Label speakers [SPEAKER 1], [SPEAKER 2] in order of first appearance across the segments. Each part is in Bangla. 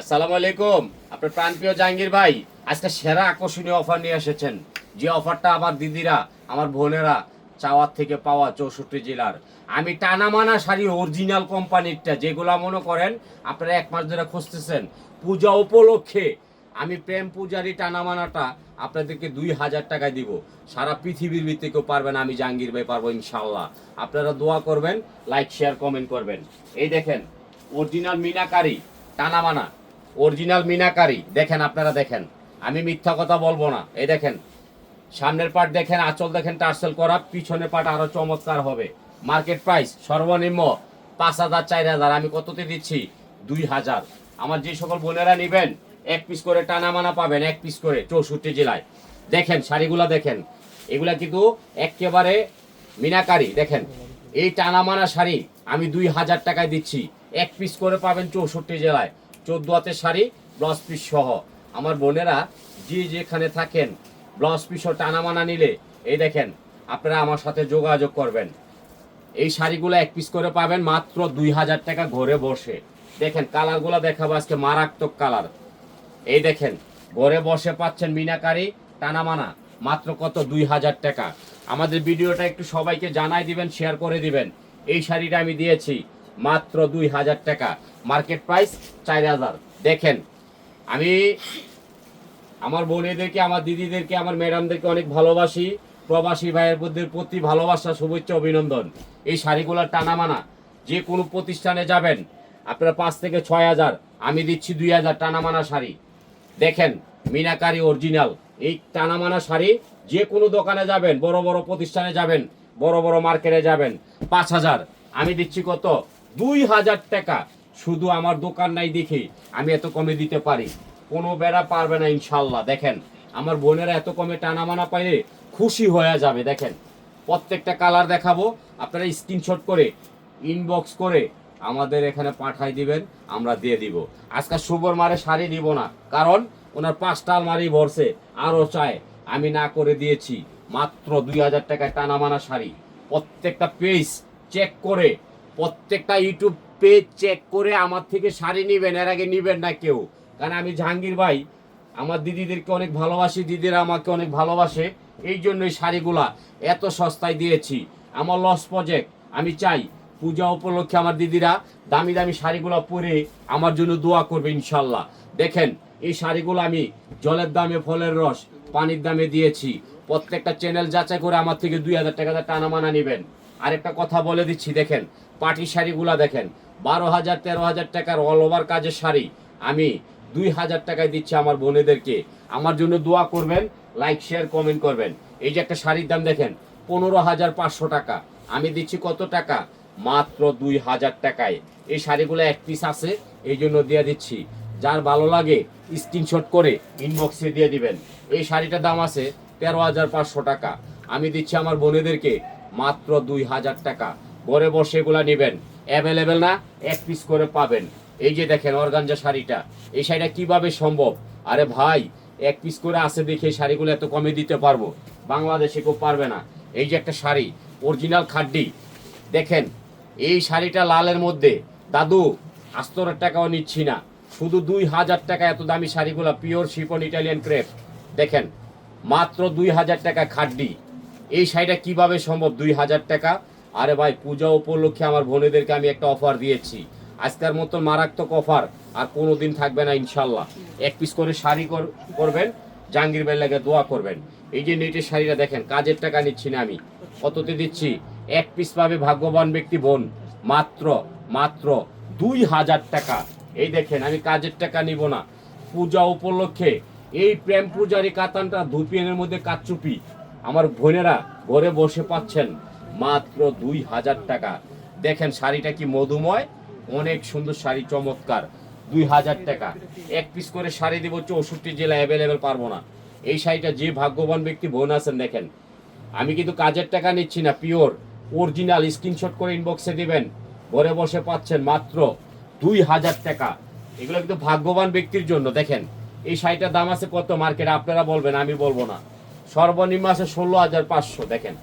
[SPEAKER 1] আসসালামু আলাইকুম। আপনার প্রাণপ্রিয় জাহাঙ্গীর ভাই, আজকে সেরা আকর্ষণীয় অফার নিয়ে এসেছেন। যে অফারটা আমার দিদিরা, আমার বোনেরা চাওয়ার থেকে পাওয়া চৌষট্টি জেলার। আমি টানামানা শাড়ি অরিজিনাল কোম্পানিরটা যেগুলা মনে করেন, আপনারা এক মাস ধরে খুঁজতেছেন, পূজা উপলক্ষে আমি প্রেম পূজারি টানামানাটা আপনাদেরকে দুই হাজার টাকায় দিব। সারা পৃথিবীর ভিত্তিকেও পারবেন আমি জাহাঙ্গীর ভাই পারব ইনশাল্লাহ আপনারা দোয়া করবেন লাইক শেয়ার কমেন্ট করবেন। এই দেখেন অরিজিনাল মিনাকারি টানামানা। অরিজিনাল মিনাকারি। দেখেন আপনারা দেখেন। আমি মিথ্যা কথা বলব না। এই দেখেন, সামনের পার্ট দেখেন, আঁচল দেখেন, টার্সেল করা, পিছনের পার্ট আরও চমৎকার হবে। মার্কেট প্রাইস সর্বনিম্ন পাঁচ হাজার, চার হাজার। আমি কততে দিচ্ছি? দুই হাজার। আমার যে সকল বোনেরা নেবেন, এক পিস করে টানা মানা পাবেন, এক পিস করে চৌষট্টি জেলায়। দেখেন, শাড়িগুলা দেখেন। এগুলা কিন্তু একেবারে মিনাকারি। দেখেন, এই টানামানা শাড়ি আমি দুই হাজার টাকায় দিচ্ছি। এক পিস করে পাবেন চৌষট্টি জেলায়। চোদ্দ হাতের শাড়ি, ব্লাউজ পিস সহ। আমার বোনেরা যে যেখানে থাকেন, ব্লাউজ পিসও টানামানা নিলে, এই দেখেন, আপনারা আমার সাথে যোগাযোগ করবেন। এই শাড়িগুলো এক পিস করে পাবেন মাত্র দুই হাজার টাকা ঘরে বসে। দেখেন, কালারগুলো দেখাবো আজকে, মারাত্মক কালার। এই দেখেন, ঘরে বসে পাচ্ছেন মিনাকারি, টানামানা, মাত্র কত? দুই হাজার টাকা। আমাদের ভিডিওটা একটু সবাইকে জানাই দিবেন শেয়ার করে দিবেন। এই শাড়িটা আমি দিয়েছি। মাত্র দুই হাজার টাকা। মার্কেট প্রাইস চার হাজার। দেখেন, আমি আমার বোনেদেরকে, আমার দিদিদেরকে, আমার ম্যাডামদেরকে অনেক ভালোবাসি। প্রবাসী ভাইয়ের প্রতি ভালোবাসা, শুভেচ্ছা, অভিনন্দন। এই শাড়িগুলোর টানামানা, যে কোনো প্রতিষ্ঠানে যাবেন, আপনারা পাঁচ থেকে ছয় হাজার। আমি দিচ্ছি দুই হাজার টানামানা শাড়ি। দেখেন, মিনাকারি অরিজিনাল এই টানামানা শাড়ি যে কোনো দোকানে যাবেন, বড় বড় প্রতিষ্ঠানে যাবেন, বড় বড় মার্কেটে যাবেন, পাঁচ হাজার। আমি দিচ্ছি কত? দুই হাজার টাকা। শুধু আমার দোকান নাই দেখে আমি এত কমে দিতে পারি। কোনো বেড়া পারবে না ইনশাল্লাহ দেখেন। আমার বোনেরা এত কমে টানামানা পাইলে খুশি হয়ে যাবে, দেখেন। প্রত্যেকটা কালার দেখাবো, আপনারা স্ক্রিনশট করে ইনবক্স করে আমাদের এখানে পাঠাই দিবেন, আমরা দিয়ে দিব। আজকে শুভর মারে শাড়ি দিব না, কারণ ওনার পাঁচটা আলমারি ভরছে, আরও চায়। আমি না করে দিয়েছি, মাত্র দুই হাজার টাকায় টানামানা শাড়ি। প্রত্যেকটা পেজ চেক করে প্রত্যেকটা ইউটিউব পেজ চেক করে আমার থেকে শাড়ি নিবেন, এর আগে নিবেন না কেউ। কারণ আমি জাহাঙ্গীর ভাই, আমার দিদিদেরকে অনেক ভালোবাসি, দিদিরা আমাকে অনেক ভালোবাসে, এই জন্য এই শাড়িগুলা এত সস্তায় দিয়েছি। আমার লস প্রজেক্ট আমি চাই পূজা উপলক্ষে আমার দিদিরা দামি দামি শাড়িগুলো পরে আমার জন্য দোয়া করবে ইনশাল্লাহ। দেখেন, এই শাড়িগুলো আমি জলের দামে, ফলের রস, পানির দামে দিয়েছি। প্রত্যেকটা চ্যানেল যাচাই করে আমার থেকে দুই হাজার টাকা টানা মানা নেবেন। আরেকটা কথা বলে দিচ্ছি, দেখেন, পাটি শাড়িগুলা দেখেন, বারো হাজার, তেরো হাজার টাকার অল ওভার কাজের শাড়ি আমি দুই হাজার টাকায় দিচ্ছি আমার বোনেদেরকে। আমার জন্য দোয়া করবেন লাইক শেয়ার কমেন্ট করবেন। এই যে একটা শাড়ির দাম দেখেন, পনেরো হাজার পাঁচশো টাকা। আমি দিচ্ছি কত টাকা? মাত্র দুই হাজার টাকায়। এই শাড়িগুলো এক পিস আছে, এই জন্য দিয়ে দিচ্ছি। যার ভালো লাগে স্ক্রিনশট করে ইনবক্সে দিয়ে দিবেন। এই শাড়িটার দাম আছে তেরো হাজার পাঁচশো টাকা। আমি দিচ্ছি আমার বোনেদেরকে মাত্র দুই হাজার টাকা। ঘরে বসে এগুলা নেবেন। অ্যাভেলেবেল না, এক পিস করে পাবেন। এই যে দেখেন অর্গানজা শাড়িটা, এই শাড়িটা কীভাবে সম্ভব? আরে ভাই, এক পিস করে আছে দেখে শাড়িগুলো এত কমে দিতে পারব? বাংলাদেশে কেউ পারবে না। এই যে একটা শাড়ি অরিজিনাল খাড্ডি। দেখেন, এই শাড়িটা লালের মধ্যে। দাদু, আস্তরের টাকাও নিচ্ছি না। শুধু দুই হাজার টাকা এত দামি শাড়িগুলো পিওর শিপন ইটালিয়ান ক্রেপ দেখেন, মাত্র দুই হাজার টাকা খাড্ডি। এই শাড়িটা কীভাবে সম্ভব? দুই হাজার টাকা। আরে ভাই, পূজা উপলক্ষে আমার বোনেদেরকে আমি একটা অফার দিয়েছি। আজকের মতো মারাত্মক অফার আর কোনো দিন থাকবে না, ইনশাল্লাহ। এক পিস করে শাড়ি কর- করবেন জাহাঙ্গীর লাগে দোয়া করবেন। এই যে নেটের শাড়িটা দেখেন, কাজের টাকা নিচ্ছি না আমি। কততে দিচ্ছি? এক পিস পাবে ভাগ্যবান ব্যক্তি বোন। মাত্র মাত্র দুই হাজার টাকা। এই দেখেন, আমি কাজের টাকা নিব না। পূজা উপলক্ষে এই প্রেম পূজারি কাতানটা ধুপিয়ানের মধ্যে কাচুপি। আমার বোনেরা ঘরে বসে পাচ্ছেন মাত্র দুই হাজার টাকা। দেখেন শাড়িটা কি মধুময়, অনেক সুন্দর শাড়ি, চমৎকার। দুই হাজার টাকা। এক পিস করে শাড়ি দিব চৌষট্টি জেলা অ্যাভেলেবেল পারব না। এই শাড়িটা যে ভাগ্যবান ব্যক্তি, বোন আছেন, দেখেন। আমি কিন্তু কাজের টাকা নিচ্ছি না পিওর অরিজিনাল স্ক্রিনশট করে ইনবক্সে দিবেন। ঘরে বসে পাচ্ছেন মাত্র দুই হাজার টাকা। এগুলো কিন্তু ভাগ্যবান ব্যক্তির জন্য, দেখেন। এই শাড়িটার দাম আছে কত মার্কেটে আপনারা বলবেন, আমি বলব না। সর্বনিম্ন আছে ষোলো হাজার পাঁচশো, দেখেন।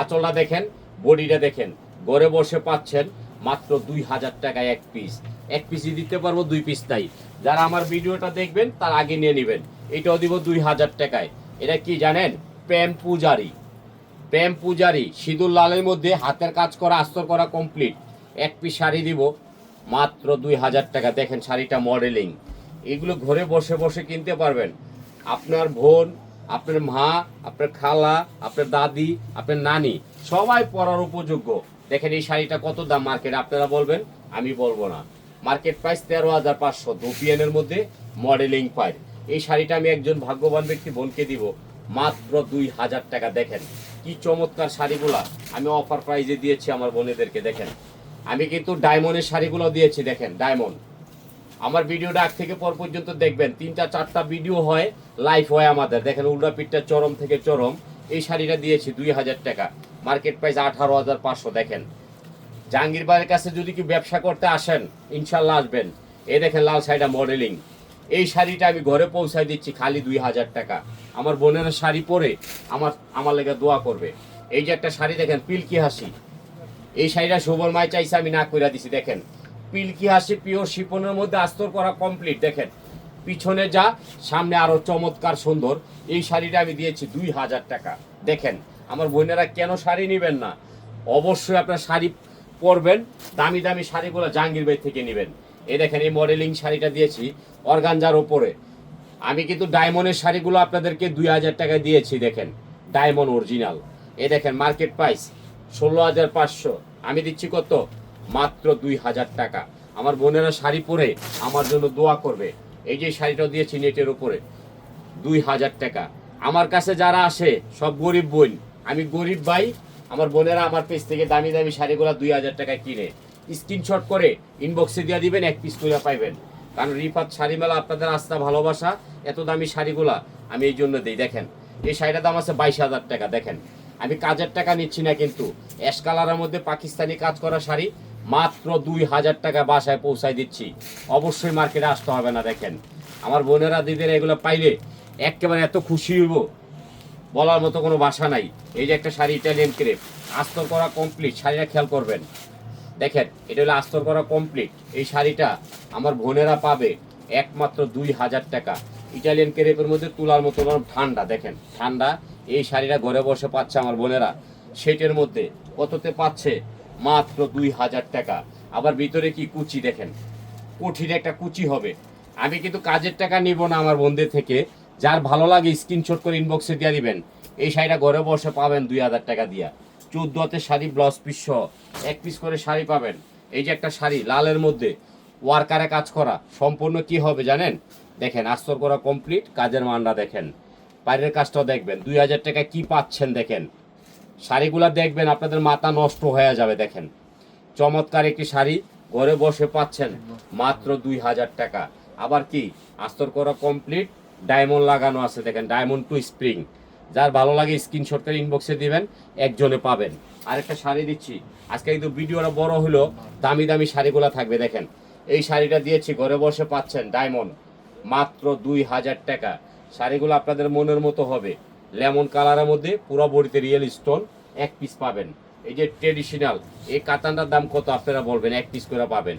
[SPEAKER 1] আঁচলটা দেখেন, বডিটা দেখেন। ঘরে বসে পাচ্ছেন মাত্র দুই হাজার টাকায় এক পিস এক পিসই দিতে পারব, দুই পিস তাই যারা আমার ভিডিওটা দেখবেন, তার আগে নিয়ে নেবেন। এটাও দিব দুই হাজার টাকায়। এটা কি জানেন? প্রেম পূজারি। প্রেম পূজারি, সিঁদুর লালের মধ্যে হাতের কাজ করা, আস্তর করা কমপ্লিট এক পিস শাড়ি দিব, মাত্র দুই হাজার টাকা। দেখেন শাড়িটা মডেলিং এগুলো ঘরে বসে বসে কিনতে পারবেন। আপনার বোন আপনার মা, আপনার খালা, আপনার দাদি, আপনার নানি, সবাই পরার উপযোগ্য। দেখেন এই শাড়িটা কত দাম মার্কেট, আপনারা বলবেন? আমি বলব না। মার্কেট প্রাইস তেরো হাজার পাঁচশো, দুপিয়ানের মধ্যে মডেলিং পাই এই শাড়িটা আমি একজন ভাগ্যবান ব্যক্তি বোনকে দিব, মাত্র দুই হাজার টাকা। দেখেন, কি চমৎকার শাড়িগুলা। আমি অফার প্রাইজে দিয়েছি আমার বোনেদেরকে, দেখেন। আমি কিন্তু ডায়মন্ডের শাড়িগুলো দিয়েছি, দেখেন ডায়মন্ড আমার ভিডিওটা আগ থেকে পর পর্যন্ত দেখবেন। তিনটা, চারটা ভিডিও হয় লাইভ হয় আমাদের। দেখেন, উল্টা পিঠটা চরম থেকে চরম। এই শাড়িটা দিয়েছি দুই হাজার টাকা। মার্কেট প্রাইস আঠারো হাজার পাঁচশো, দেখেন। জাহাঙ্গীর বাড়ির কাছে যদি কি ব্যবসা করতে আসেন, ইনশাল্লাহ আসবেন। এই দেখেন, লাল শাড়িটা মডেলিং এই শাড়িটা আমি ঘরে পৌঁছায় দিচ্ছি খালি দুই হাজার টাকা। আমার বোনের শাড়ি পরে আমার আমার লেগে দোয়া করবে। এই যে একটা শাড়ি দেখেন, পিলকি হাসি। এই শাড়িটা শোভন মায় চাইছে, আমি না কইরা দিছি, দেখেন। পিলকি হাসি পিওর শিপনের মধ্যে আস্তর করা কমপ্লিট দেখেন, পিছনে যা, সামনে আরও চমৎকার সুন্দর। এই শাড়িটা আমি দিয়েছি দুই হাজার টাকা। দেখেন, আমার বোনেরা কেন শাড়ি নেবেন না? অবশ্যই আপনার শাড়ি পরবেন, দামি দামি শাড়িগুলো জাহাঙ্গীর বাই থেকে নেবেন। এই দেখেন, এই মডেলিং শাড়িটা দিয়েছি অর্গানজার ওপরে। আমি কিন্তু ডায়মন্ডের শাড়িগুলো আপনাদেরকে দুই হাজার টাকায় দিয়েছি, দেখেন ডায়মন্ড অরিজিনাল এ দেখেন মার্কেট প্রাইস ষোলো হাজার পাঁচশো। আমি দিচ্ছি কত? মাত্র দুই হাজার টাকা। আমার বোনেরা শাড়ি পরে আমার জন্য দোয়া করবে। এই যে শাড়িটা দিয়েছি নেটের উপরে, দুই হাজার টাকা। আমার কাছে যারা আসে, সব গরিব বোন, আমি গরিব ভাই, আমার বোনেরা আমার পেজ থেকে দামি দামি শাড়িগুলো দুই হাজার টাকায় কিনে। স্ক্রিনশট করে ইনবক্সে দিয়ে দিবেন, এক পিস করে পাইবেন। কারণ রিফাত শাড়ি মেলা আপনাদের আস্থা, ভালোবাসা, এত দামি শাড়িগুলা আমি এই জন্য দিই। দেখেন, এই শাড়িটার দাম আছে বাইশ হাজার টাকা। দেখেন, আমি কাজের টাকা নিচ্ছি না কিন্তু, অ্যাশ কালারের মধ্যে পাকিস্তানি কাজ করা শাড়ি মাত্র দুই হাজার টাকা বাসায় পৌঁছায় দিচ্ছি। অবশ্যই মার্কেটে আসতে হবে না, দেখেন। আমার বোনেরা দিদিরা এগুলো পাইলে একেবারে এত খুশি হইব। বলার মতো কোনো বাসা নাই। এই যে একটা শাড়ি ইটালিয়ান ক্রেপ আস্তর করা কমপ্লিট শাড়িটা খেয়াল করবেন। দেখেন, এটা হলো আস্তর করা কমপ্লিট এই শাড়িটা আমার বোনেরা পাবে একমাত্র দুই হাজার টাকা। ইটালিয়ান ক্রেপের মধ্যে তুলার মতো ঠান্ডা, দেখেন। ঠান্ডা, এই শাড়িটা ঘরে বসে পাচ্ছে আমার বোনেরা। সেটের মধ্যে কততে পাচ্ছে? মাত্র দুই হাজার টাকা। আবার ভিতরে কি কুচি দেখেন? কঠিন একটা কুচি হবে। আমি কিন্তু কাজের টাকা নিব না আমার বন্ধুদের থেকে। যার ভালো লাগে স্ক্রিনশট করে ইনবক্সে দিয়ে দিবেন। এই শাড়িটা ঘরে বসে পাবেন দুই হাজার টাকা দিয়া। চোদ্দ হাতের শাড়ি ব্লাউজ পিস সহ। এক পিস করে শাড়ি পাবেন। এই যে একটা শাড়ি, লালের মধ্যে ওয়ার্কারে কাজ করা। সম্পূর্ণ কি হবে জানেন? দেখেন, আস্তর করা কমপ্লিট কাজের মানটা দেখেন। বাইরের কাজটাও দেখবেন। দুই হাজার টাকা কি পাচ্ছেন দেখেন? শাড়িগুলা দেখবেন আপনাদের মাথা নষ্ট হয়ে যাবে, দেখেন। চমৎকার একটি শাড়ি, ঘরে বসে পাচ্ছেন মাত্র দুই হাজার টাকা। আবার কি, আস্তর করা কমপ্লিট ডায়মন্ড লাগানো আছে, দেখেন ডায়মন্ড টু স্প্রিং যার ভালো লাগে স্ক্রিনশট করে ইনবক্সে দিবেন, একজনে পাবেন। আরেকটা শাড়ি দিচ্ছি। আজকে কিন্তু ভিডিওটা বড় হলো, দামি দামি শাড়িগুলো থাকবে, দেখেন। এই শাড়িটা দিয়েছি, ঘরে বসে পাচ্ছেন ডায়মন্ড মাত্র দুই হাজার টাকা। শাড়িগুলো আপনাদের মনের মতো হবে। লেমন কালারের মধ্যে, পুরো বডিতে রিয়েল স্টোন এক পিস পাবেন। এই যে ট্রেডিশনাল এই কাতানটার দাম কত আপনারা বলবেন? এক পিস করে পাবেন।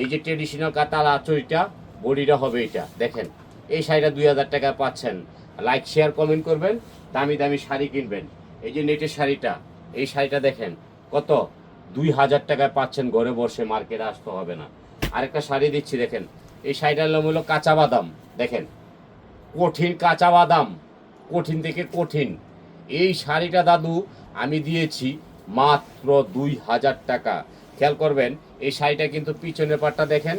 [SPEAKER 1] এই যে ট্রেডিশনাল কাতাল আচরিটা বডিটা হবে এটা। দেখেন, এই শাড়িটা দুই হাজার টাকায় পাচ্ছেন। লাইক শেয়ার কমেন্ট করবেন, দামি দামি শাড়ি কিনবেন। এই যে নেটের শাড়িটা, এই শাড়িটা দেখেন, কত? দুই হাজার টাকায় পাচ্ছেন, ঘরে বসে মার্কেটে আসতে হবে না। আরেকটা শাড়ি দিচ্ছি, দেখেন। এই শাড়িটার নাম হলো কাঁচা বাদাম। দেখেন, কঠিন কাঁচা বাদাম। কঠিন থেকে কঠিন। এই শাড়িটা দাদু আমি দিয়েছি মাত্র দুই হাজার টাকা। খেয়াল করবেন, এই শাড়িটা কিন্তু পিছনের পাটটা দেখেন,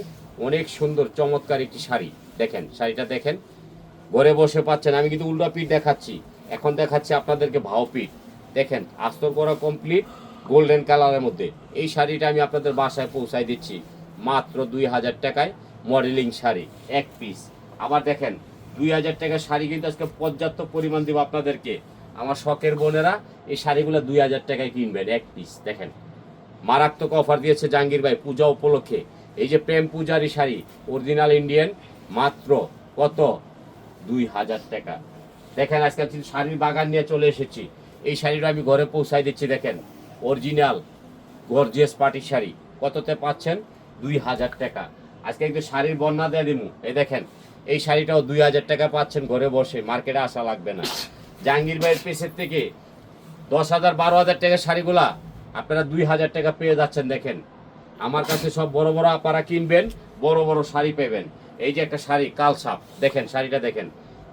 [SPEAKER 1] অনেক সুন্দর, চমৎকার একটি শাড়ি। দেখেন, শাড়িটা দেখেন, ঘরে বসে পাচ্ছেন। আমি কিন্তু উল্টা পিঠ দেখাচ্ছি। এখন দেখাচ্ছি আপনাদেরকে ভাও পিঠ। দেখেন আস্তর করা কমপ্লিট গোল্ডেন কালারের মধ্যে। এই শাড়িটা আমি আপনাদের বাসায় পৌঁছায় দিচ্ছি মাত্র দুই হাজার টাকায় মডেলিং শাড়ি, এক পিস আবার দেখেন, দুই হাজার টাকার শাড়ি কিন্তু আজকে পর্যাপ্ত পরিমাণ দিব আপনাদেরকে। আমার শখের বোনেরা এই শাড়িগুলো দুই হাজার টাকায় কিনবেন, এক পিস দেখেন। মারাত্মক অফার দিয়েছে জাহাঙ্গীর ভাই পূজা উপলক্ষে। এই যে প্রেম পূজারি শাড়ি অরিজিনাল ইন্ডিয়ান মাত্র কত? দুই হাজার টাকা। দেখেন আজকাল শাড়ির বাগান নিয়ে চলে এসেছি। এই শাড়িটা আমি ঘরে পৌঁছাই দিচ্ছি, দেখেন। Original gorgeous party sari. কততে পাচ্ছেন? দুই হাজার টাকা। আজকে একটু শাড়ির বন্যা দিয়ে দিমু। এই দেখেন, এই শাড়িটাও দুই হাজার টাকা পাচ্ছেন ঘরে বসে মার্কেটে আসা লাগবে না। জাহাঙ্গীর ভাইয়ের পেসের থেকে দশ হাজার, বারো হাজার টাকার শাড়িগুলা আপনারা দুই হাজার টাকা পেয়ে যাচ্ছেন, দেখেন। আমার কাছে সব বড় বড় আপারা কিনবেন, বড় বড় শাড়ি পেবেন। এই যে একটা শাড়ি, কাল সাপ, দেখেন, শাড়িটা দেখেন।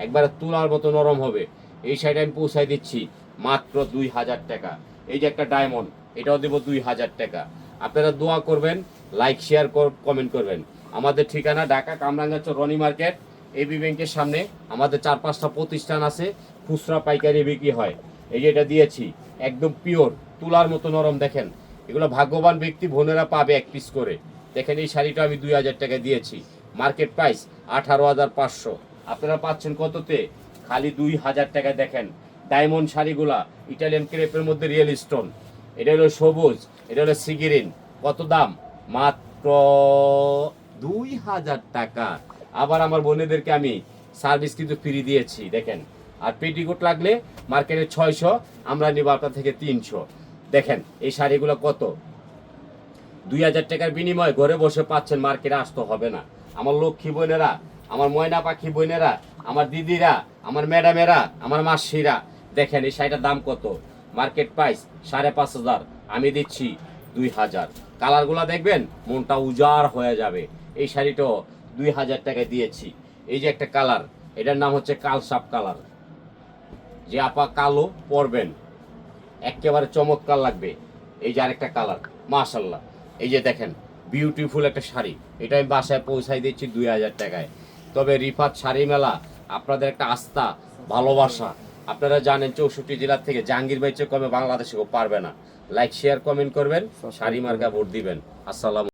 [SPEAKER 1] একবারে তুলার মতো নরম হবে। এই শাড়িটা আমি পৌঁছাই দিচ্ছি মাত্র দুই হাজার টাকা। এই যে একটা ডায়মন্ড, এটাও দেবো দুই হাজার টাকা। আপনারা দোয়া করবেন, লাইক, শেয়ার কমেন্ট করবেন। আমাদের ঠিকানা ঢাকা কামরাঙ্গাচর রনি মার্কেট এবি ব্যাংকের সামনে। আমাদের চার পাঁচটা প্রতিষ্ঠান আছে। খুচরা পাইকারি বিক্রি হয়। এই যে এটা দিয়েছি, একদম পিওর তুলার মতো নরম দেখেন। এগুলো ভাগ্যবান ব্যক্তি বোনেরা পাবে এক পিস করে। দেখেন এই শাড়িটা আমি দুই হাজার টাকা দিয়েছি। মার্কেট প্রাইস আঠারো হাজার পাঁচশো। আপনারা পাচ্ছেন কততে? খালি দুই হাজার টাকা দেখেন। ডায়মন্ড শাড়িগুলা ইটালিয়ান ক্রেপের মধ্যে রিয়েল স্টোন এটা হলো সবুজ, এটা হলো সিগিরিন কত দাম? মাত্র দুই হাজার টাকা। আবার আমার বোনেদেরকে আমি সার্ভিস কিন্তু ফ্রি দিয়েছি, দেখেন। আর পেটিকোট লাগলে মার্কেটে ছয়শো, আমরা নিব আপনার থেকে তিনশো। দেখেন, এই শাড়িগুলো কত? দুই হাজার টাকার বিনিময়ে ঘরে বসে পাচ্ছেন মার্কেটে আসতে হবে না। আমার লক্ষ্মী বোনেরা, আমার ময়না পাখি বোনেরা, আমার দিদিরা, আমার ম্যাডামেরা আমার মাসিরা, দেখেন, এই শাড়িটার দাম কত? মার্কেট প্রাইস সাড়ে পাঁচ হাজার, আমি দিচ্ছি দুই হাজার। কালারগুলো দেখবেন, মনটা উজাড় হয়ে যাবে। এই শাড়িটাও দুই হাজার টাকা দিয়েছি। এই যে একটা কালার, এটার নাম হচ্ছে কালসাপ কালার। যে আপা কালো পরবেন। একেবারে চমৎকার লাগবে। এই যে আরেকটা কালার মাশাল্লাহ এই যে দেখেন বিউটিফুল একটা শাড়ি। এটা আমি বাসায় পৌঁছাই দিচ্ছি দুই হাজার টাকায়। তবে রিফাত শাড়ি মেলা আপনাদের একটা আস্থা ভালোবাসা। আপনারা জানেন চৌষট্টি জেলার থেকে জাহাঙ্গীর ভাই চেয়ে কমে বাংলাদেশে পারবে না। লাইক শেয়ার কমেন্ট করবেন শাড়ি মার্কা ভোট দিবেন। আসসালাম